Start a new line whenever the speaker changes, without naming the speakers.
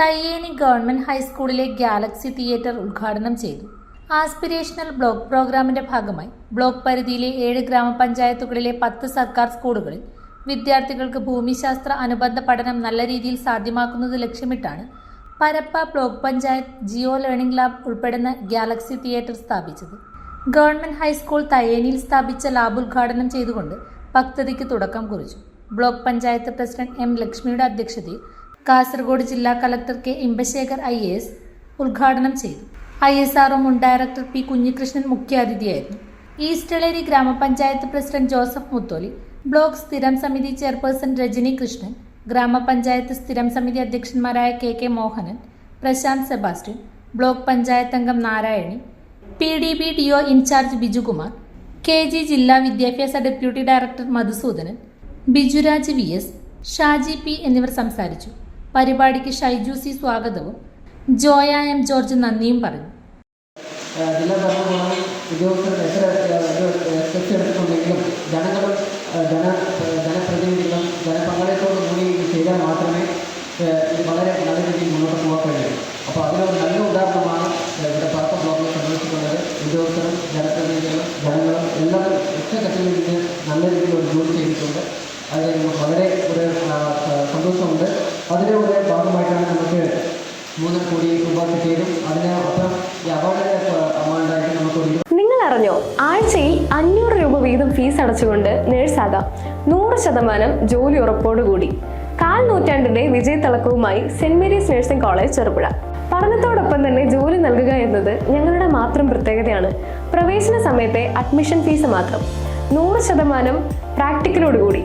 Thayyeni government ഹൈസ്കൂളിലെ galaxy theatre ഉദ്ഘാടനം ചെയ്തു. ആസ്പിരേഷണൽ ബ്ലോക്ക് പ്രോഗ്രാമിന്റെ ഭാഗമായി ബ്ലോക്ക് പരിധിയിലെ ഏഴ് ഗ്രാമപഞ്ചായത്തുകളിലെ പത്ത് സർക്കാർ സ്കൂളുകളിൽ വിദ്യാർത്ഥികൾക്ക് ഭൂമിശാസ്ത്ര അനുബന്ധ പഠനം നല്ല രീതിയിൽ സാധ്യമാക്കുന്നത് ലക്ഷ്യമിട്ടാണ് Parappa block panchayat geo learning lab ഉൾപ്പെടുന്ന ഗാലക്സി തിയേറ്റർ സ്ഥാപിച്ചത്. ഗവൺമെന്റ് ഹൈസ്കൂൾ തയ്യേനിയിൽ സ്ഥാപിച്ച ലാബ് ഉദ്ഘാടനം ചെയ്തുകൊണ്ട് പദ്ധതിക്ക് തുടക്കം കുറിച്ചു. ബ്ലോക്ക് പഞ്ചായത്ത് പ്രസിഡന്റ് എം ലക്ഷ്മിയുടെ അധ്യക്ഷതയിൽ കാസർഗോഡ് ജില്ലാ collector K Imbasekhar I A S ഉദ്ഘാടനം ചെയ്തു. ഐ എസ് ആർ മുൻ ഡയറക്ടർ പി കുഞ്ഞികൃഷ്ണൻ മുഖ്യാതിഥിയായിരുന്നു. ഈസ്റ്റളേരി ഗ്രാമപഞ്ചായത്ത് പ്രസിഡന്റ് ജോസഫ് മുത്തോലി ബ്ലോക്ക് സ്ഥിരം സമിതി ചെയർപേഴ്സൺ രജനി കൃഷ്ണൻ ഗ്രാമപഞ്ചായത്ത് സ്ഥിരം സമിതി അധ്യക്ഷന്മാരായ K K Mohanan Prashanth Sebastian block panchayat അംഗം Narayani P D B D O incharge Bijukumar K G ജില്ലാ വിദ്യാഭ്യാസ deputy director Madhusudanan Bijuraj V S Shaji P എന്നിവർ സംസാരിച്ചു. പരിപാടിക്ക് ഷൈജു സി സ്വാഗതവും. ജോയ എം ജോർജ് നന്ദിയും പറഞ്ഞു.
ജില്ലാ ഭരണകൂടം ജന കൂടി മാത്രമേ വളരെ നല്ല രീതിയിൽ മുന്നോട്ട് നല്ല ഉദാഹരണമാണ് നല്ല രീതിയിൽ ഒരു ജോലി ചെയ്തിട്ടുണ്ട്. അതിൽ വളരെ ഒരു സന്തോഷമുണ്ട്. അതിന്റെ കൂടെ ഭാഗമായിട്ടാണ് നമുക്ക് മൂന്നര കോടി രൂപ കിട്ടിയതും. അതിന് ഈ അവാർഡിന്റെ എമൗണ്ടായിട്ട് നമുക്ക് ഒരു
നിങ്ങൾ അറിഞ്ഞോ ആഴ്ചയിൽ അഞ്ഞൂറ് രൂപ വീതം ഫീസ് അടച്ചുകൊണ്ട് നേഴ്സാകാം നൂറ് ശതമാനം ജോലി ഉറപ്പോടുകൂടി. കാൽ നൂറ്റാണ്ടിന്റെ വിജയത്തിളക്കവുമായി Saint Mary's nursing college Cherupuzha. പഠനത്തോടൊപ്പം തന്നെ ജോലി നൽകുക എന്നത് ഞങ്ങളുടെ മാത്രം പ്രത്യേകതയാണ്. പ്രവേശന സമയത്തെ അഡ്മിഷൻ ഫീസ് മാത്രം. നൂറ് ശതമാനം പ്രാക്ടിക്കലോടുകൂടി.